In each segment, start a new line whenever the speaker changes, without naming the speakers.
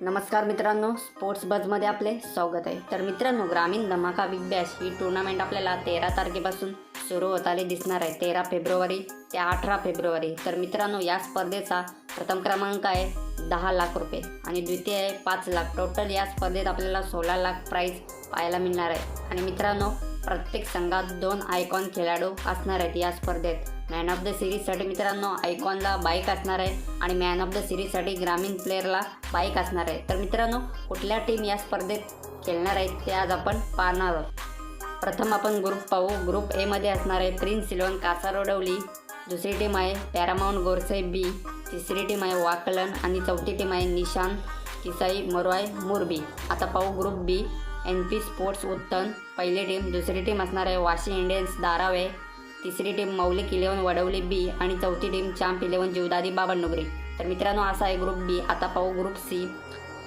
नमस्कार मित्रांनो स्पोर्ट्स बजमध्ये आपले स्वागत आहे. तर मित्रांनो ग्रामीण धमाका बिग बॅश ही टुर्नामेंट आपल्याला तेरा तारखेपासून सुरू होताना दिसणार आहे. तेरा फेब्रुवारी ते अठरा फेब्रुवारी. तर मित्रांनो या स्पर्धेचा प्रथम क्रमांक आहे दहा लाख रुपये आणि द्वितीय आहे पाच लाख. टोटल या स्पर्धेत आपल्याला सोळा लाख प्राईज पाहायला मिळणार आहे. आणि मित्रांनो प्रत्येक संघात दोन आयकॉन खेळाडू असणार आहेत या स्पर्धेत. मॅन ऑफ द सिरीजसाठी मित्रांनो आयकॉनला बाईक असणार आहे आणि मॅन ऑफ द सिरीजसाठी ग्रामीण प्लेअरला बाईक असणार आहे. तर मित्रांनो कुठल्या टीम या स्पर्धेत खेळणार आहेत ते आज आपण पाहणार आहोत. प्रथम आपण ग्रुप पाहू. ग्रुप एमध्ये असणार आहे प्रिन्स सिल्वन कासारोडवली दुसरी टीम आहे पॅरामाऊंट गोरसे बी तिसरी टीम आहे वाकलन आणि चौथी टीम आहे निशान किसाई मरवाय मुरबी आता पाहू group B N P sports Uttan. पहिली टीम दुसरी टीम असणार आहे वाशी इंडियन्स दारावे तिसरी टीम मौलिक इलेवन वडवली बी आणि चौथी team Champ Eleven Jivdadi Babandugri तर मित्रांनो असा आहे ग्रुप बी. आता पाहू ग्रुप सी.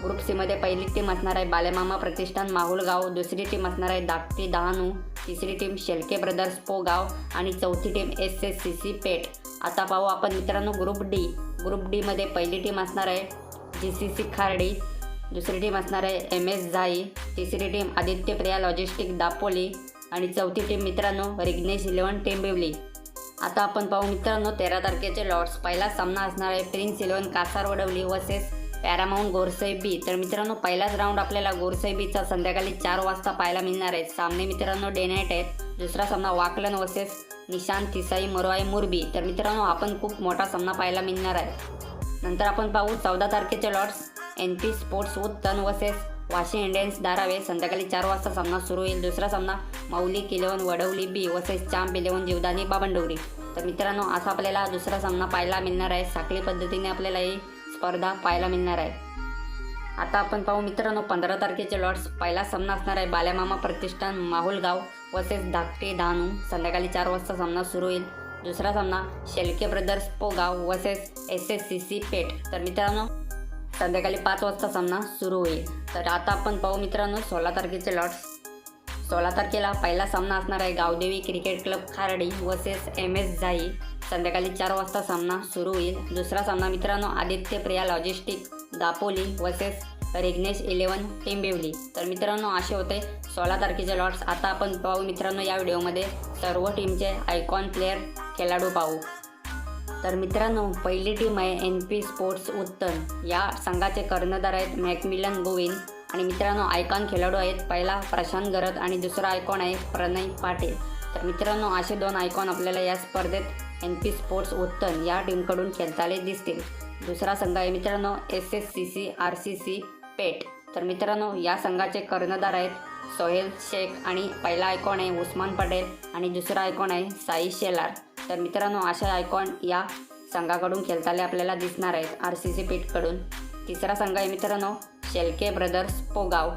ग्रुप सीमध्ये पहिली टीम असणार आहे बालेमामा प्रतिष्ठान माहुलगाव दुसरी टीम असणार आहे दाकटी डहाणू. तिसरी टीम शेलके ब्रदर्स पोगाव आणि चौथी team S S C C Peth. आता पाहू आपण मित्रांनो ग्रुप डी. ग्रुप डीमध्ये पहिली टीम असणार आहे जी सी सी खार्डी. दुसरी टीम असणार आहे एम एस झाई. तिसरी टीम आदित्य प्रिया लॉजिस्टिक दापोली आणि चौथी टीम मित्रांनो रिग्नेश इलेवन टेंबिवली आता आपण पाहू मित्रांनो तेरा तारखेचे लॉर्ड्स पहिला सामना असणार आहे. Prince Eleven Kasar Vadavali versus Paramount Gorsai तर मित्रांनो पहिलाच राऊंड आपल्याला गोरसेईबीचा संध्याकाळी चार वाजता पाहायला मिळणार आहे. सामने मित्रांनो डे नाईट आहेत. दुसरा सामना वाकलन वर्सेस निशांत तिसाई मरोआई मुरबी. तर मित्रांनो आपण खूप मोठा सामना पाहायला मिळणार आहे. नंतर आपण पाहू चौदा तारखेचे Lords N P Sports Uttan versus Vashi Indians Dharave संध्याकाळी चार वाजता सामना सुरू होईल. दुसरा सामना Maulik eleven Vadavali B versus Champ Eleven Jivdani Babandogri तर मित्रांनो असा आपल्याला दुसरा सामना पाहायला मिळणार आहे. साखळी पद्धतीने आपल्याला ही स्पर्धा पाहायला मिळणार आहे. आता आपण पाहू मित्रांनो पंधरा तारखेचे लॉट्स पहिला सामना असणार आहे बाल्यामामा प्रतिष्ठान माहुलगाव वसेस धाकटे डहाणू संध्याकाळी चार वाजता सामना सुरू होईल. दुसरा सामना Shelke brothers Pogaon versus S S C C Peth. तर मित्रांनो संध्याकाळी पाच वाजता सामना सुरू होईल. तर आता आपण पाहू मित्रांनो सोळा तारखेचे लॉट्स सोळा तारखेला पहिला सामना असणार आहे Gavdevi cricket club Kharadi versus M S Zai संध्याकाळी चार वाजता सामना सुरू होईल. दुसरा सामना मित्रांनो Aditya Priya logistic Dapoli versus Rignesh eleven Dombivli. तर मित्रांनो असे होते सोळा तारखेचे लॉट्स आता आपण पाहू मित्रांनो या व्हिडिओमध्ये सर्व टीमचे आयकॉन प्लेअर खेळाडू पाहू. तर मित्रांनो पहिली टीम आहे एन पी स्पोर्ट्स उत्तन या संघाचे कर्णधार आहेत मॅकमिलन गोविंद आणि मित्रांनो आयकॉन खेळाडू आहेत पहिला प्रशांत गरत आणि दुसरा आयकॉन आहे प्रणय पाटील. तर मित्रांनो असे दोन आयकॉन आपल्याला या स्पर्धेत एन पी स्पोर्ट्स उत्तन या टीमकडून खेळताले दिसतील. दुसरा संघ आहे मित्रांनो S S C C R C C Peth तर मित्रांनो या संघाचे कर्णधार आहेत सोहेल शेख आणि पहिला आयकॉन आहे उस्मान पटेल आणि दुसरा आयकॉन आहे साई शेलार. तर मित्रांनो अशा आयकॉन या संघाकडून खेळताले आपल्याला दिसणार आहेत आर सी सी पीठकडून तिसरा संघ आहे मित्रांनो शेलके ब्रदर्स पोगाव.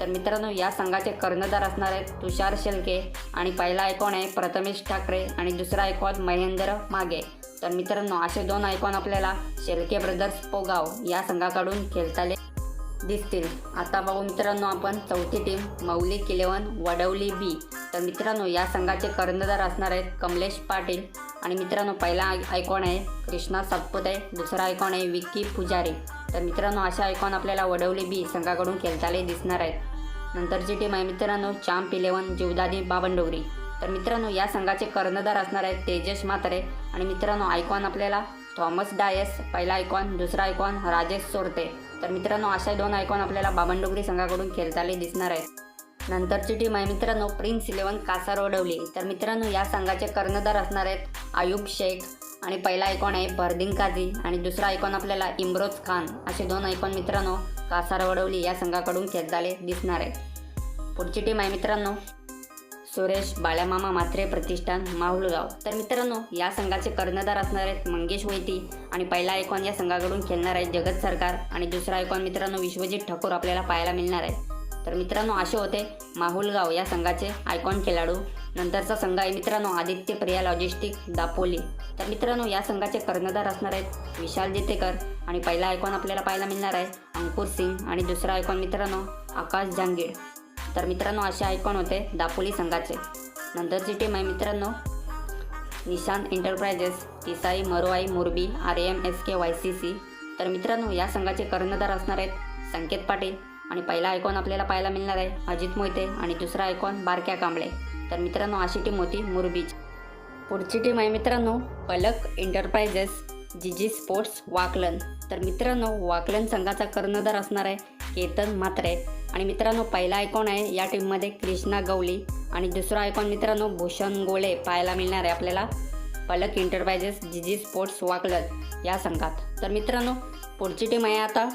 तर मित्रांनो या संघाचे कर्णधार असणार आहेत तुषार शेलके आणि पहिला आयकॉन आहे प्रथमेश ठाकरे आणि दुसरा आयकॉन महेंद्र मागे. तर मित्रांनो असे दोन आयकॉन आपल्याला शेलके ब्रदर्स पोगाव या संघाकडून खेळताले दिसतील. आता बघू मित्रांनो आपण चौथी टीम मौलिक इलेवन वडवली बी तर मित्रांनो या संघाचे कर्णधार असणार आहेत कमलेश पाटील. आणि मित्रांनो पहिला ऐकॉन आयकॉन आहे कृष्णा सातपुते दुसरा आयकॉन आहे विक्की पुजारी. तर मित्रांनो अशा आयकॉन आपल्याला वडवली बी संघाकडून खेळताले दिसणार आहेत. नंतरची टीम आहे मित्रांनो चांप इलेवन जीवदादी बाबनडोगरी तर मित्रांनो या संघाचे कर्णधार असणार आहेत तेजस म्हात्रे. आणि मित्रांनो आयकॉन आपल्याला थॉमस डायस पहिला आयकॉन दुसरा आयकॉन राजेश सोरते तर मित्रांनो अशा दोन आयकॉन आपल्याला बाबनडोगरी संघाकडून खेळताले दिसणार आहेत. नंतरची टीम आहे मित्रांनो प्रिन्स इलेवन कासार ओढवली तर मित्रांनो या संघाचे कर्णधार असणार आहेत आयुब शेख आणि पहिला आयकॉन आहे बर्दिन काझी आणि दुसरा आयकॉन आपल्याला इम्रोज खान. असे दोन आयकॉन मित्रांनो कासार वडवली या संघाकडून खेळताले दिसणार आहेत. पुढची टीम आहे मित्रांनो सुरेश बाळ्यामामा मात्रे प्रतिष्ठान माहुलगाव. तर मित्रांनो या संघाचे कर्णधार असणार आहेत मंगेश वैती आणि पहिला आयकॉन या संघाकडून खेळणार आहे जगत सरकार आणि दुसरा आयकॉन मित्रांनो विश्वजित ठाकूर आपल्याला पाहायला मिळणार आहे. तर मित्रांनो असे होते माहुलगाव या संघाचे आयकॉन खेळाडू. नंतरचा संघ आहे मित्रांनो आदित्य प्रिया लॉजिस्टिक दापोली. तर मित्रांनो या संघाचे कर्णधार असणार आहेत विशाल जितेकर आणि पहिला आयकॉन आपल्याला पाहायला मिळणार आहे अंकुर सिंग आणि दुसरा आयकॉन मित्रांनो आकाश जांगीड. तर मित्रांनो असे आयकॉन होते दापोली संघाचे. नंतरची टीम आहे मित्रांनो निशांत एंटरप्राइजेस तिसाई मरोआई मुरबी R M S K Y C C. तर मित्रांनो या संघाचे कर्णधार असणार आहेत संकेत पाटील. आणि पहिला आयकॉन आपल्याला पाहायला मिळणार आहे अजित मोहिते आणि दुसरा आयकॉन बारक्या कांबळे. तर मित्रांनो अशी टीम होती मुरबीच. पुढची टीम आहे मित्रांनो पलक एंटरप्राइजेस जीजी स्पोर्ट्स वाकलन. तर मित्रांनो वाकलन संघाचा कर्णधार असणार आहे केतन म्हात्रे. आणि मित्रांनो पहिला आयकॉन आहे या टीममध्ये कृष्णा गवली आणि दुसरा आयकॉन मित्रांनो भूषण गोळे पाहायला मिळणार आहे आपल्याला. पलक एंटरप्राइजेस जीजी स्पोर्ट्स वाकलत या संघात. तर मित्रांनो पुढची टीम आहे आता.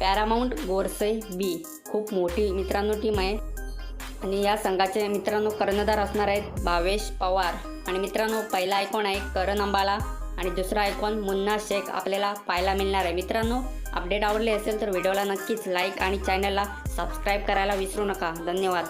पॅरामाऊंट गोरसे बी खूप मोठी मित्रांनो टीम आहे. आणि या संघाचे मित्रांनो कर्णधार असणार आहेत भावेश पवार. आणि मित्रांनो पहिला आयकॉन आहे करण अंबाला. आणि दुसरा आयकॉन मुन्ना शेख आपल्याला पाहायला मिळणार आहे. मित्रांनो अपडेट आवडले असेल तर व्हिडिओला नक्कीच लाईक आणि चॅनलला सबस्क्राईब करायला विसरू नका. धन्यवाद.